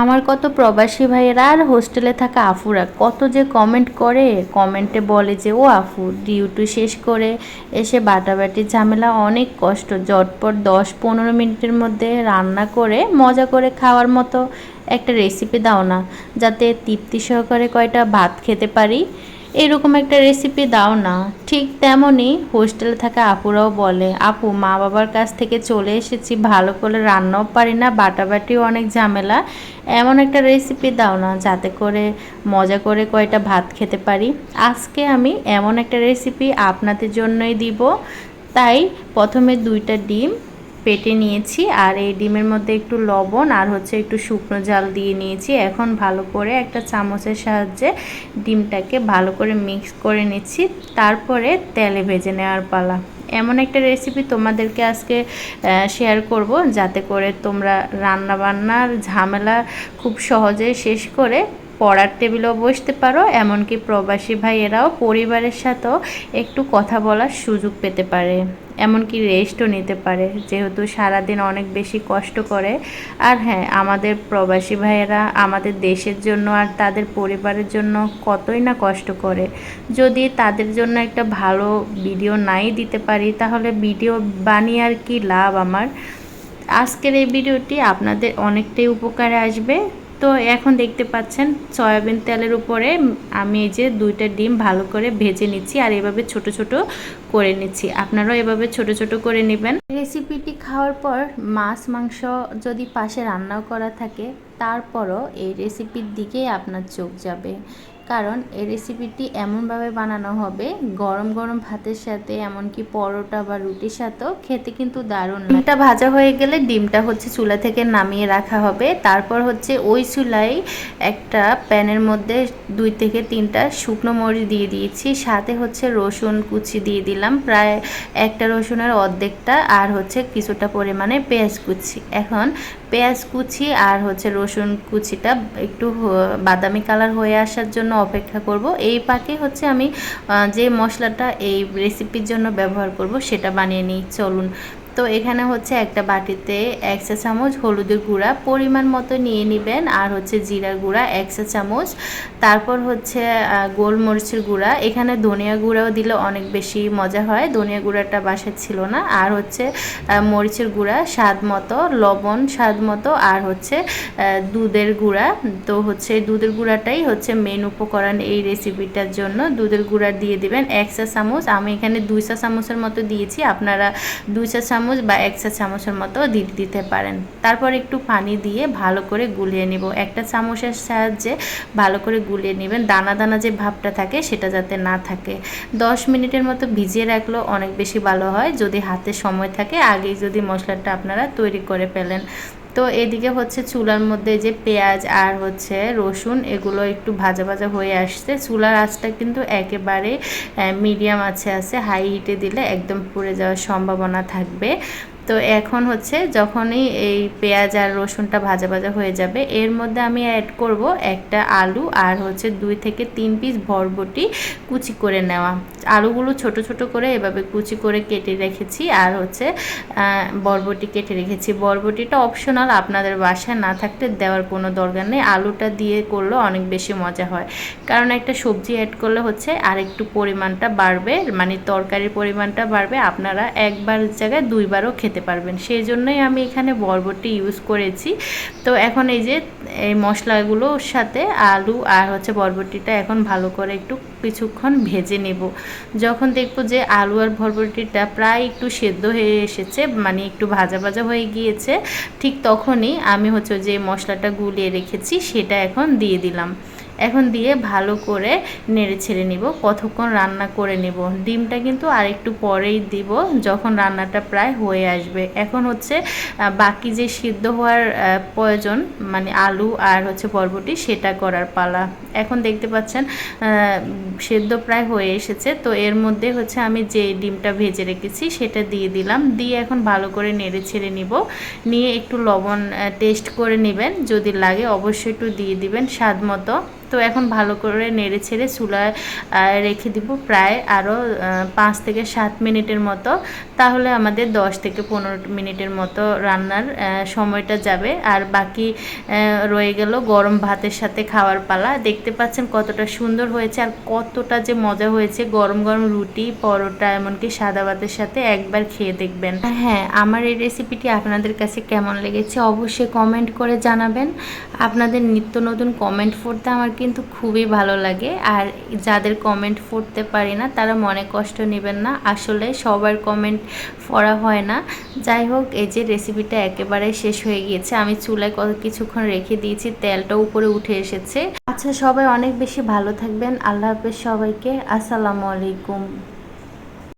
আমার কত প্রবাসী ভাইয়েরা আর হোস্টেলে থাকা আফুরা কত যে কমেন্ট করে। কমেন্টে বলে যে, ও আফু, ডিউটি শেষ করে এসে বাটাবাটি ঝামেলা, অনেক কষ্ট। জটপট দশ পনেরো মিনিটের মধ্যে রান্না করে, মজা করে খাওয়ার মতো একটা রেসিপি দাও না, যাতে তৃপ্তি সহকারে কয়টা ভাত খেতে পারি। এরকম একটা রেসিপি দাও না। ঠিক তেমনই হোস্টেলে থাকা আপুরাও বলে, আপু মা বাবার কাছ থেকে চলে এসেছি, ভালো করে রান্নাও পারি না, বাটাবাটিও অনেক ঝামেলা। এমন একটা রেসিপি দাও না, যাতে করে মজা করে কয়টা ভাত খেতে পারি। আজকে আমি এমন একটা রেসিপি আপনাদের জন্যই দিব। তাই প্রথমে দুইটা ডিম পেটে নিয়েছি আর এই ডিমের মধ্যে একটু লবণ আর হচ্ছে একটু শুকনো জাল দিয়ে নিয়েছি। এখন ভালো করে একটা চামচের সাহায্যে ডিমটাকে ভালো করে মিক্স করে নিচ্ছি। তারপরে তেলে ভেজে নেওয়ার পালা। এমন একটা রেসিপি তোমাদেরকে আজকে শেয়ার করব যাতে করে তোমরা রান্না বান্নার ঝামেলা খুব সহজে শেষ করে পড়ার টেবিলেও বসতে পারো, এমনকি প্রবাসী ভাইয়েরাও পরিবারের সাথেও একটু কথা বলার সুযোগ পেতে পারে। এমনকি রেস্টও নিতে পারে, যেহেতু সারাদিন অনেক বেশি কষ্ট করে। আর হ্যাঁ আমাদের প্রবাসী ভাইয়েরা আমাদের দেশের জন্য আর তাদের পরিবারের জন্য কতই না কষ্ট করে। যদি তাদের জন্য একটা ভালো ভিডিও নাই দিতে পারি, তাহলে ভিডিও বানিয়ে আর কি লাভ আমার? আজকের এই ভিডিওটি আপনাদের অনেকটাই উপকারে আসবে। তো এখন দেখতে পাচ্ছেন সয়াবিন তেলের উপরে আমি এই যে দুইটা ডিম ভালো করে ভেজে নিচ্ছি আর এভাবে ছোট ছোট করে নিচ্ছি। আপনারাও এভাবে ছোট ছোট করে নেবেন। রেসিপিটি খাওয়ার পর মাছ, মাংস যদি পাশে রান্নাও করা থাকে, তারপরও এই রেসিপির দিকেই আপনার চোখ যাবে। কারণ এই রেসিপিটি এমনভাবে বানানো হবে, গরম গরম ভাতের সাথে, এমনকি পরোটা বা রুটির সাথেও খেতে কিন্তু দারুণ ডিমটা ভাজা হয়ে গেলে ডিমটা হচ্ছে চুলা থেকে নামিয়ে রাখা হবে। তারপর হচ্ছে ওই চুলাই একটা প্যানের মধ্যে দুই থেকে তিনটা শুকনো মরিচ দিয়ে দিয়েছি। সাথে হচ্ছে রসুন কুচি দিয়ে দিলাম, প্রায় একটা রসুনের অর্ধেকটা আর হচ্ছে কিছুটা পরিমাণে পেঁয়াজ কুচি। এখন পেঁয়াজ কুচি আর হচ্ছে রসুন কুচিটা একটু বাদামি কালার হয়ে আসার জন্য অপেক্ষা করব। এই পাকে হচ্ছে আমি যে মশলাটা এই রেসিপির জন্য ব্যবহার করব, সেটা বানিয়ে নিই। চলুন তো এখানে হচ্ছে একটা বাটিতে এক চা চামচ হলুদের গুঁড়া পরিমাণ মতো নিয়ে নেবেন, আর হচ্ছে জিরার গুঁড়া এক চা চামচ। তারপর হচ্ছে গোলমরিচের গুঁড়া। এখানে ধনিয়া গুঁড়াও দিলে অনেক বেশি মজা হয়। ধনিয়া গুঁড়াটা বাসায় ছিল না। আর হচ্ছে মরিচের গুঁড়া স্বাদ মতো, লবণ স্বাদ মতো, আর হচ্ছে দুধের গুঁড়া। তো হচ্ছে দুধের গুঁড়াটাই হচ্ছে মেন উপকরণ এই রেসিপিটার জন্য। দুধের গুঁড়া দিয়ে দিবেন এক চা চামচ। আমি এখানে দুই চা চামচের মতো দিয়েছি। আপনারা দুই চা চামচ চামচ বা এক চা চামচের মতো দিতে দিতে পারেন। তারপর একটু পানি দিয়ে ভালো করে গুলিয়ে নিব। একটা চামচের সাহায্যে ভালো করে গুলিয়ে নেবেন। দানা দানা যে ভাবটা থাকে সেটা যাতে না থাকে। দশ মিনিটের মতো ভিজিয়ে রাখলেও অনেক বেশি ভালো হয়। যদি হাতে সময় থাকে, আগেই যদি মশলাটা আপনারা তৈরি করে ফেলেন। তো এদিকে হচ্ছে চুলার মধ্যে যে পেঁয়াজ আর হচ্ছে রসুন, এগুলো একটু ভাজা ভাজা হয়ে আসছে। চুলার আঁচটা কিন্তু একেবারে মিডিয়াম আছে আছে হাই হিটে দিলে একদম পুড়ে যাওয়ার সম্ভাবনা থাকবে। তো এখন হচ্ছে যখনই এই পেঁয়াজ আর রসুনটা ভাজা ভাজা হয়ে যাবে, এর মধ্যে আমি অ্যাড করব একটা আলু আর হচ্ছে দুই থেকে তিন পিস বরবটি কুচি করে নেওয়া। আলুগুলো ছোট ছোট করে এভাবে কুচি করে কেটে রেখেছি আর হচ্ছে বরবটি কেটে রেখেছি। বরবটিটা অপশনাল আপনাদের বাসায় না থাকলে দেওয়ার কোনো দরকার নেই। আলুটা দিয়ে করলে অনেক বেশি মজা হয়। কারণ একটা সবজি অ্যাড করলে হচ্ছে আর একটু পরিমাণটা বাড়বে মানে তরকারির পরিমাণটা বাড়বে। আপনারা একবার জায়গায় দুইবারও খেতে খেতে পারবেন। সেই জন্যই আমি এখানে বরবটি ইউজ করেছি। তো এখন এই যে, এই মশলাগুলোর সাথে আলু আর হচ্ছে বরবটিটা এখন ভালো করে একটু কিছুক্ষণ ভেজে নেব। যখন দেখব যে আলু আর বরবটিটা প্রায় একটু সেদ্ধ হয়ে এসেছে মানে একটু ভাজা ভাজা হয়ে গিয়েছে, ঠিক তখনই আমি হচ্ছে যে মশলাটা গুলিয়ে রেখেছি, সেটা এখন দিয়ে দিলাম। এখন দিয়ে ভালো করে নেড়ে ছেড়ে নিব, কতক্ষণ রান্না করে নেব। ডিমটা কিন্তু আর একটু পরেই দিব, যখন রান্নাটা প্রায় হয়ে আসবে। এখন হচ্ছে বাকি যে সিদ্ধ হওয়ার প্রয়োজন মানে আলু আর হচ্ছে বরবটি, সেটা করার পালা। এখন দেখতে পাচ্ছেন সেদ্ধ প্রায় হয়ে এসেছে। তো এর মধ্যে হচ্ছে আমি যে ডিমটা ভেজে রেখেছি, সেটা দিয়ে দিলাম। দিয়ে এখন ভালো করে নেড়ে ছেড়ে নিব। নিয়ে একটু লবণ টেস্ট করে নেবেন। যদি লাগে অবশ্যই একটু দিয়ে দিবেন, স্বাদ মতো। তো এখন ভালো করে নেড়ে ছেড়ে চুলায় রেখে দিব প্রায় আরও পাঁচ থেকে সাত মিনিটের মতো। তাহলে আমাদের দশ থেকে পনেরো মিনিটের মতো রান্নার সময়টা যাবে। আর বাকি রয়ে গেল গরম ভাতের সাথে খাওয়ার পালা। দেখতে পাচ্ছেন কতটা সুন্দর হয়েছে আর কতটা যে মজা হয়েছে গরম গরম রুটি, পরোটা, এমনকি সাদা ভাতের সাথে একবার খেয়ে দেখবেন। হ্যাঁ আমার এই রেসিপিটি আপনাদের কাছে কেমন লেগেছে অবশ্যই কমেন্ট করে জানাবেন। আপনাদের নিত্য নতুন কমেন্ট পড়তে আমার কিন্তু খুবই ভালো লাগে। আর যাদের কমেন্ট পড়তে পারি না, তারা মনে কষ্ট নেবেন না। আসলে সবার কমেন্ট পড়া হয় না। যাই হোক, এই যে রেসিপিটা একেবারে শেষ হয়ে গিয়েছে। আমি চুলায় কত কিছুক্ষণ রেখে দিয়েছি, তেলটা উপরে উঠে এসেছে। আচ্ছা সবাই অনেক বেশি ভালো থাকবেন। আল্লাহ হাফেজ সবাইকে। আসসালামু আলাইকুম।